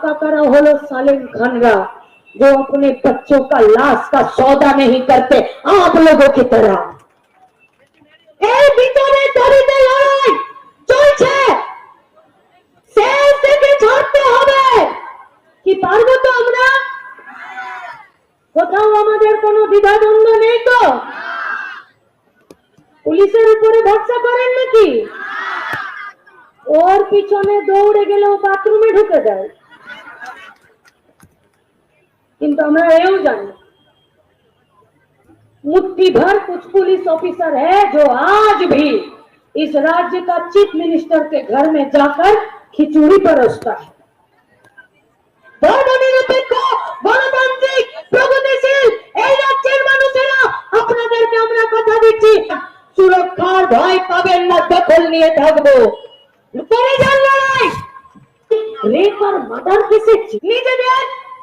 का करा होलो सालिम खानरा जो अपने बच्चों का लाश का सौदा नहीं करते आप लोगों की तरह এই ভিতরে তরিতে লড়াই চলছে শেষ থেকে ছাড়তে হবে কি পারবো তো আমরা কোথাও আমাদের কোনো দ্বিধাদ্বন্দ্ব নেই তো পুলিশের উপরে ভরসা করেন নাকি ওর পিছনে দৌড়ে গেলে ও বাথরুমে ঢুকে যায় কিন্তু আমরা এও জানি मुट्ठी भर कुछ पुलिस ऑफिसर है जो आज भी इस राज्य का चीफ मिनिस्टर के घर में जाकर खिचड़ी परोसता है ধর্মনিরপেক্ষ গণতান্ত্রিক প্রগতিশীল এই রাজ্যের মানুষেরা আপনাদেরকে আমরা কথা দিচ্ছি সুরক্ষার ভয় পাবেন না দখল নিয়ে থাকবো করে যান লড়াই রেপ আর মার্ডার কেসে নিজেদের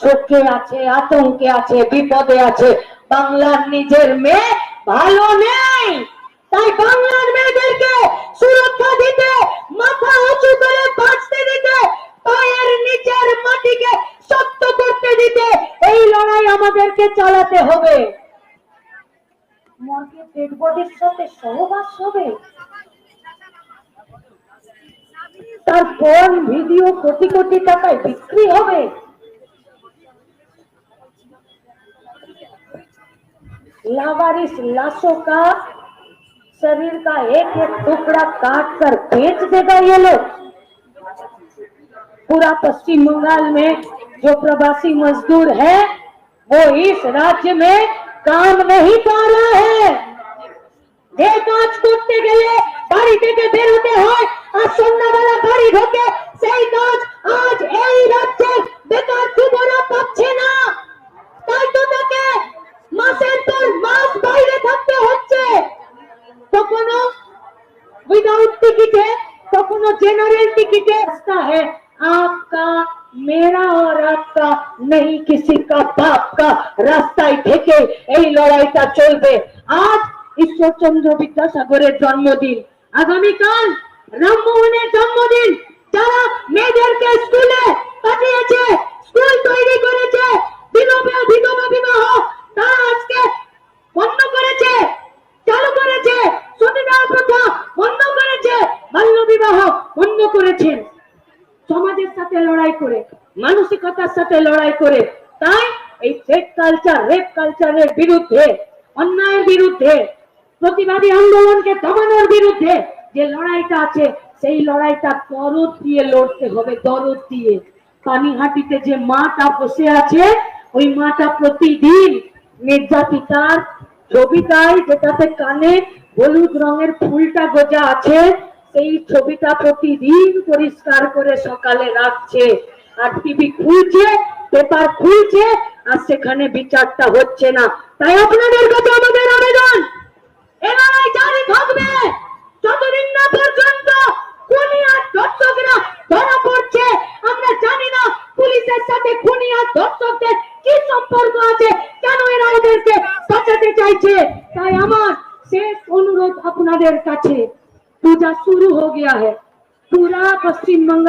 শোকে আছে, আতঙ্কে আছে, বিপদে আছে। বাংলার নিজের মেয়ে ভালো নেই। তাই বাংলার মেয়েদেরকে সুরক্ষা দিতে, মাথা উঁচু করে বাঁচতে দিতে, পায়ের নিচের মাটিকে শক্ত করতে দিতে এই লড়াই আমাদেরকে চালাতে হবে। সাথে সহবাস হবে। তারপর ভিডিও কোটি কোটি টাকায় বিক্রি হবে। लावारिस लाशों का शरीर का एक एक टुकड़ा काट कर बेच देगा ये लोग पूरा पश्चिम बंगाल में जो प्रवासी मजदूर है वो इस राज्य में काम नहीं पा रहा है যে কাজ করতে গেলে বাড়ি থেকে বেরোতে হয় আর সন্ধ্যাবেলা বাড়ি ঢোকে সেই কাজ আজ এই রাজ্যের কখনো विदाउट टिकट है तो कोनो जनरल टिकट है रास्ता है आपका मेरा और आपका नहीं किसी का बाप का রাস্তায় থেকে এই লড়াইটা চলবে আজ ঈশ্বরচন্দ্র বিদ্যাসাগরের জন্মদিন আগামীকাল রামমোহনের জন্মদিন যারা মেয়েদেরকে স্কুলে পাঠিয়েছে স্কুল তৈরি করেছে করেছেন। সমাজের সাথে লড়াই করে, মানসিকতার সাথে লড়াই করে, তাই এই ফেক কালচার রেপ কালচারের বিরুদ্ধে, অন্যায়ের বিরুদ্ধে, প্রতিবাদী আন্দোলনকে দমানোর বিরুদ্ধে যে লড়াইটা আছে, সেই লড়াইটা দরদ দিয়ে লড়তে হবে, দরদ দিয়ে। পানিহাটিতে যে মাটা বসে আছে, ওই মাটা প্রতিদিন নির্যাতিতার ছবিটায় যেটাতে কানে হলুদ রঙের ফুলটা গোজা আছে। সেই ছবিটা প্রতিদিন পরিষ্কার করে সকালে রাখছে। আর টিভি খুলছে পেপার খুলছে, আর সেখানে বিচারটা হচ্ছে না। তাই আপনাদের কাছে আমাদের আবেদন। জারি থাকবে। যতদিন না পর্যন্ত খুনি আর দর্শকরা ধরা পড়ছে, আমরা জানি না পুলিশের সাথে খুনি আর দর্শকদের কি সম্পর্ক আছে, কেন এরা ওদেরকে বাঁচাতে চাইছে। তাই আমার শেষ অনুরোধ আপনাদের কাছে। पूजा शुरू हो गया है। पूरा पश्चिम बंगाल